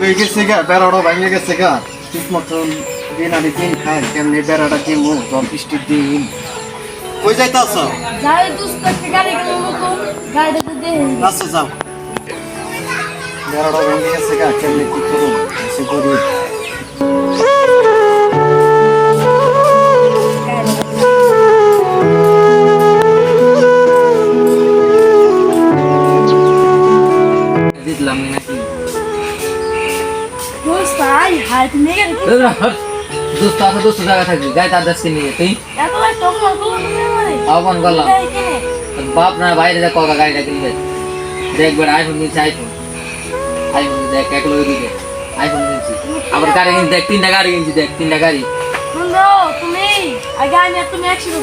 হয়ে গেছে গা বেড়াটা ভেঙে গেছে গা। ঠিক মতন দিন আনি দিন খায় কেমনি বেড়াটা কিনবো জল বৃষ্টির দিন। কই যাইতাছ? যাই দুষ্ট একটা গাড়ি কিনে নতুন গাড়িটাতে দেখে যাও। বেড়াটা ভেঙে গেছে গা কেমনি কি করুন এসে করি জিতলাম নাকি? হাই তুমি গেলে দোস্ত আছে দোস্ত জায়গা থাকবি। গায়ে তার নিয়ে তুই? ভাই আহ্বান করলাম। বাপ না বাইরে গাড়িটা কিনবে। দেখ বেড়া আইফোন কিনছে আইফোন আইফোন দেখ এক লোক দিকে আইফোন কিনছি। আবার গাড়ি কিনছি দেখ তিনটা গাড়ি কিনছি দেখ তিনটা গাড়ি। তুমি আগে আমি আর তুমি একসাথে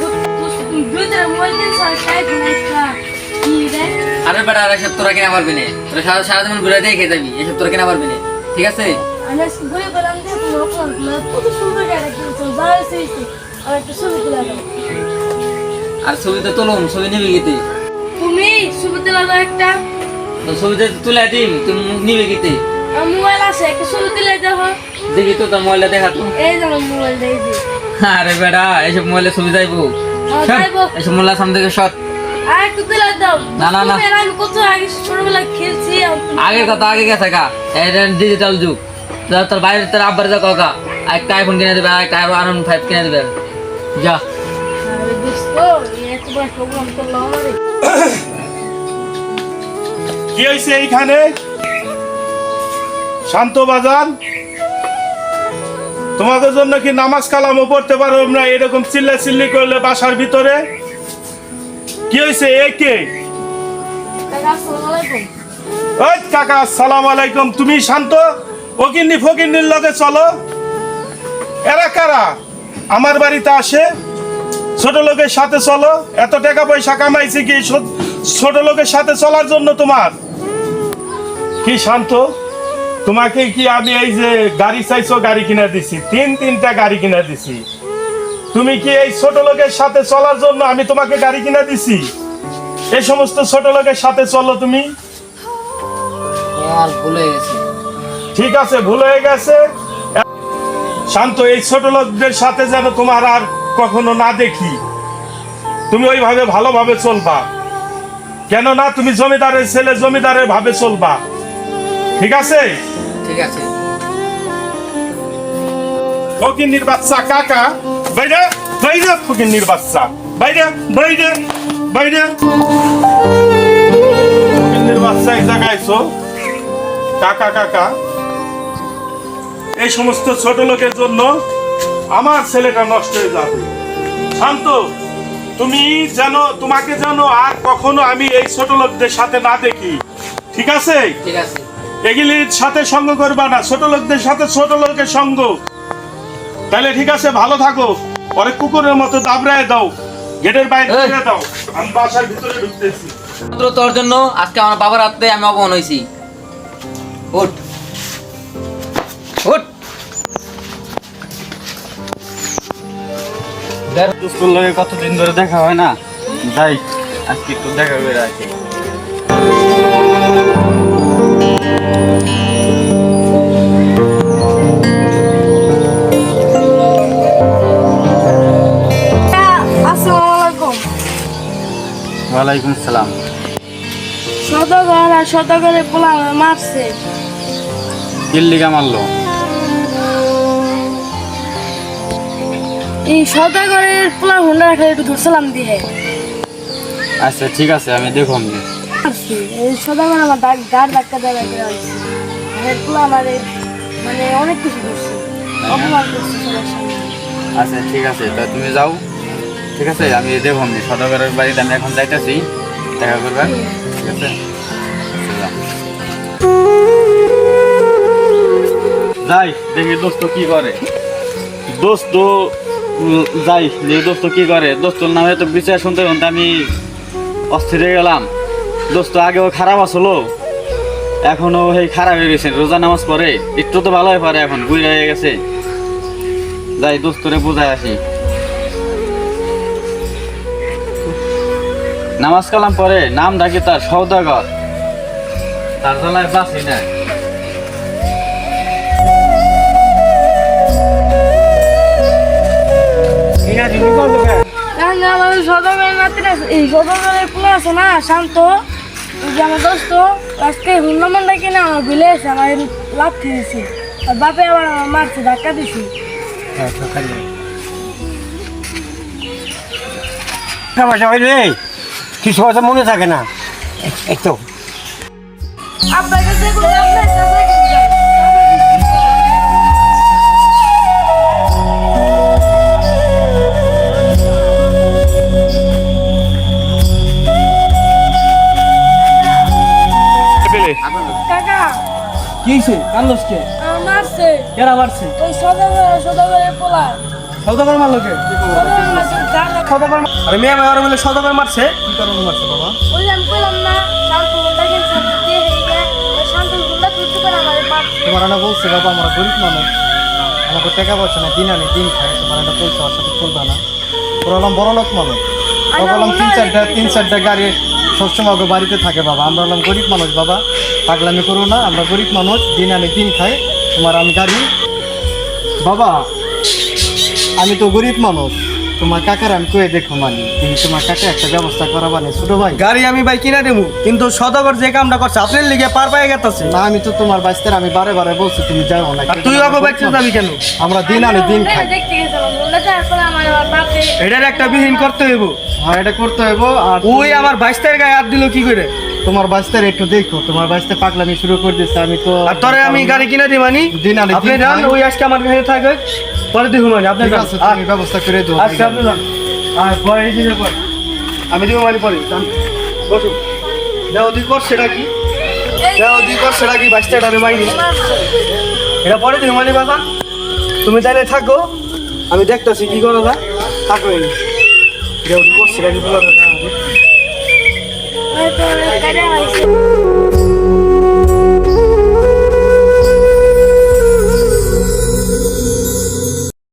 বেটা আর এসব তোরা কেনা পারবি না। তোরা সারা সারাদিন ঘুরে দেখে যাবি এসব তোরা কেনা পারবি না। ঠিক আছে? যে তুমি কত সুন্দর কিনছো আর একটা ছবি তুলে আর ছবি তো তুলুম ছবি নিবি গীতে তুমি ছবি তুলে একটা। তো ছবিতে তুলে দিম তুই নিবি গীতে মোবাইল আছে একটা ছবি তুলে দাও দেখি তো তোর মোবাইলটা দেখা তো। এই যে মোবাইল আরে বেটা এসব মোবাইলে ছবি যাইবো। হ্যাঁ, এসব মোবাইল সামনে থেকে। তুমি কত আগে ছোটবেলায় খেলছি আগে কথা আগে গেছে এটা ডিজিটাল যুগ। যা তোর বাইরে তোর আব্বার যা কাকা একটা আইফোন কিনে দেবে আর একটা আরন ফাইভ কিনে দেবে। যা। কি হয়েছে এইখানে? শান্ত বাজান। তোমাদের জন্য কি নামাজ কালামও পড়তে পারো না এরকম চিল্লা চিল্লি করলে বাসার ভিতরে? কি হয়েছে এ কে? কাকা, আসসালামু আলাইকুম। ওই কাকা আসসালাম আলাইকুম। তুমি শান্ত? ওকিন্নি ফকিন্নির লগে চলো। এরা কারা? আমার বাড়িতে আসে। ছোট লোকের সাথে চলো। এত টাকা পয়সা কামাইছে কি? ছোট লোকের সাথে চলার জন্য তোমার? কি শান্ত? তোমাকে কি আমি এই যে গাড়ি চাইছো, গাড়ি কিনে দিছি। তিন তিনটা গাড়ি কিনে দিছি। তুমি কি এই ছোট লোকের সাথে চলার জন্য আমি তোমাকে গাড়ি কিনে দিছি? এই সমস্ত ছোট লোকের সাথে চলো তুমি। আমার ভুলে ঠিক আছে ভুল হয়ে গেছে। শান্ত এই ছোট লোকদের সাথে যেন তোমার আর কখনো না দেখি। তুমি ওইভাবে ভালোভাবে চলবা। কেননা তুমি জমিদারের ছেলে জমিদারের ভাবে চলবা। ঠিক আছে? ঠিক আছে। ফকিন্নির বাচ্চা কাকা। বাইরে বাইরে ফকিন্নির বাচ্চা বাইরে বাইরে বাইরে। ফকিন্নির বাচ্চা এক জায়গায় কাকা কাকা। এই সমস্ত ছোট লোকের জন্য আমার ছেলেটা নষ্ট হয়ে যাবে। শান্ত তুমি যেন তোমাকে যেন আর কখনো আমি এই ছোট লোকদের সাথে না দেখি। ঠিক আছে? ঠিক আছে। এগুলির সাথে সঙ্গ করবা না ছোট লোকদের সাথে ছোট লোকের সঙ্গ। তাহলে ঠিক আছে ভালো থাকো। পরে কুকুরের মতো দাবড়ায় দাও গেটের বাইরে। ছেড়ে দাও। আমি বাসার ভিতরে ঢুকতেছি। তোর জন্য আজকে আমার বাবার হাতে আমি অপমান হয়েছি। উঠ। উঠ। স্কুল লগে কতদিন ধরে দেখা হয় না? যাই আজকে একটু দেখা করে আসসালামু ওয়ালাইকুম আসসালাম সদাগর আর সদাগরের পোলা মারছে। কিল্লিগা মারলো। এই সদাগরের পোলা হুন্ডা রাখলে একটু ধরছিলাম দিয়ে। আচ্ছা ঠিক আছে আমি দেখুন মারছি। এই সদাগর আমার দাগ গাড় ধাক্কা দেওয়া এর পোলা আমার মানে অনেক কিছু করছে। অপমান করছে আচ্ছা ঠিক আছে তা তুমি যাও। ঠিক আছে আমি দেখুন সদাগরের বাড়িতে আমি এখন যাইতেছি। দেখা করবে। ঠিক আছে? যাই দেখি দোস্ত কি করে। দোস্ত যাই দেখি দোস্ত কি করে? দোস্তর নামে তো বিচার শুনতে শুনতে আমি অস্থির হয়ে গেলাম। দোস্ত আগেও খারাপ আসলো এখনও এই খারাপ হয়ে গেছে, রোজা নামাজ পড়ে। একটু তো ভালো হয়ে পারে এখন বুঝে হয়ে গেছে। যাই, দোস্তরে বোঝায় আসি। নামাজ কালাম পরে নাম ডাকি তার সৌদাগর তার জ্বালায় বাঁচি না এই পোলা আছে না শান্ত। যে আমার দোস্ত আজকে হুন্ডামন্ডা কিনে আমার বিলে এসে আমার লাভ দিয়েছে আর বাপে আবার আমার মারছে ধাক্কা দিছে। হইলে কিছু কথা মনে থাকে না। তো। আপনার কাছে কাকা। কি কান্দস কে? মারছে। কেরা মারছে? ওই সদাগর সদাগরের পোলা। সৌদাগর মারলো কে? সদাগর আরে মেয়ে মেয়ে মিলে সৌদাগর মারছে। কি কারণে মারছে বাবা? ওই আমি বললাম না শান্ত হুন্ডা কিনছে দিয়ে শান্ত হুন্ডা তুলতে করে আমার মারছে। তোমার না বলছে বাবা আমরা গরিব মানুষ। আমাকে টাকা পয়সা না দিন আনি দিন খাই তোমার একটা পয়সা সাথে চলবে না। ওরা বড় লোক মানুষ। বললাম তিন চারটা তিন চারটা গাড়ি সবসময় আগে বাড়িতে থাকে বাবা। আমরা হলাম গরিব মানুষ বাবা। পাগলামি করো না, আমরা গরিব মানুষ, দিন আমি দিন খাই। তোমার আমি গাড়ি। বাবা, আমি তো গরিব মানুষ। তোমার কাকার আমি কয়ে দেখো মানে তুমি তোমার কাকা একটা ব্যবস্থা করা মানে ছোট ভাই? গাড়ি আমি ভাই কিনা দেবো কিন্তু সদাগর যে কামটা করছে আপনার লিগে পার পায়ে গেছে না আমি তো তোমার বাইস্তার আমি বারে বারে বলছি তুমি যাও না আর তুই বাবা বাইতে যাবি কেন? আমরা দিন আনি দিন খাই। আবার এটার একটা বিহীন করতে হইব। আর এটা করতে হইব আর ওই আমার বাইশটার গায়ে হাত দিল কি করে? তোমার বাইস্তার একটু দেখো তোমার বাইস্তে পাগলামি শুরু করে দিচ্ছে আমি তো আর তোরে আমি গাড়ি কিনা দিই মানি? দিন আনি আপনি দিন ওই আজকে আমার কাছে থাকে। পরে দেখুন মানে আপনি আমি ব্যবস্থা করে দেবো আচ্ছা আপনি যান। আর পরে এই পরে। আমি দিব মানে পরে যান। বসুন। দেওয়া দুই কর সেটা কি? দেও দুই কর সেটা কি? বাইশটা টাকা মাইনি। এটা পরে দিব মানে বাবা। তুমি তাহলে থাকো। আমি দেখতেছি কি করো যায়। থাকো দেও দুই কর সেটা কি বলো